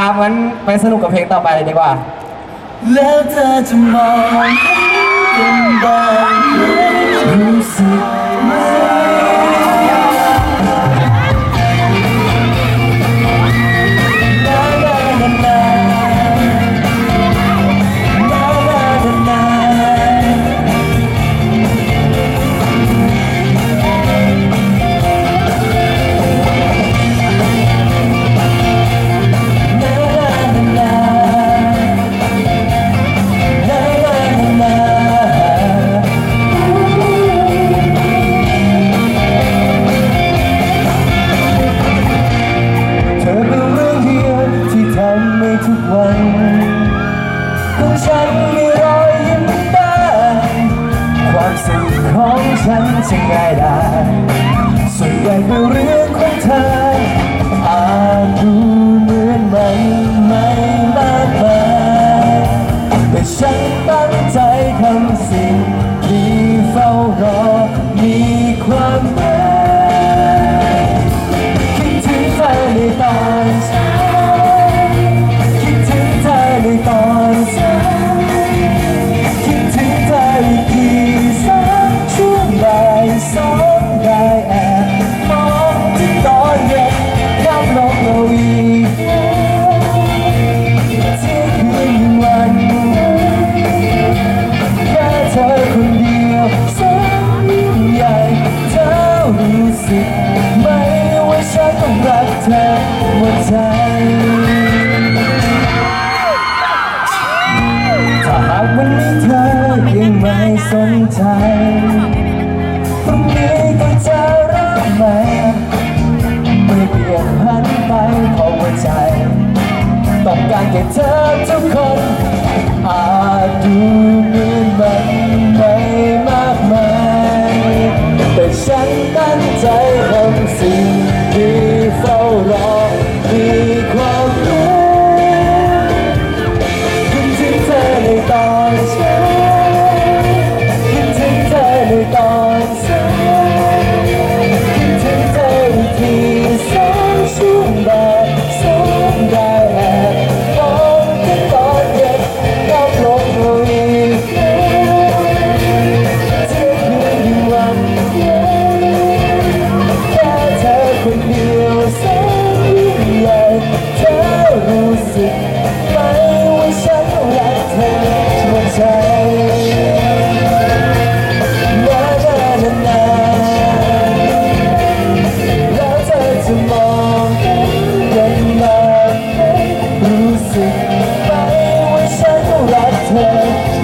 ตามงั้นไปสนุกกับเพลงต่อไปเลยดีกว่า แล้วเธอจะมองเห็นกันบ้างรู้สึก ฉันมีรอยยิ้มได้ความสุขของฉันจะง่ายได้ส่วนใหญ่เป็นเรื่องของเธออาจดูเหมือนมันไม่มากมายแต่ฉันตั้งใจทำส รู้สึกไหมว่าฉันต้องรักเธอหมดใจ ถ้าหากวันนี้เธอยังไม่สนใจพรุ่งนี้ก็จะรักไหมไม่เปลี่ยนพันไปเพราะหัวใจ ต้องการแค่เธอทุกคนอาจดู 在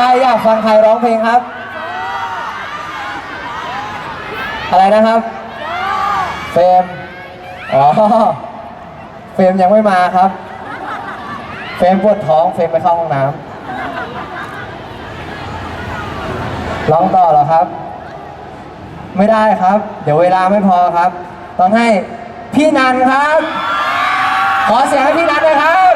ไปอยากฟังใครร้องเพลงครับ อะไรนะครับเฟรมอ๋อเฟรมยังไม่มาครับ เฟรมปวดท้องเฟรมไปเข้าห้องน้ำร้องต่อเหรอครับ ไม่ได้ครับ เดี๋ยวเวลาไม่พอครับ ต้องให้พี่นันครับ ขอเสียงให้พี่นันเลยครับ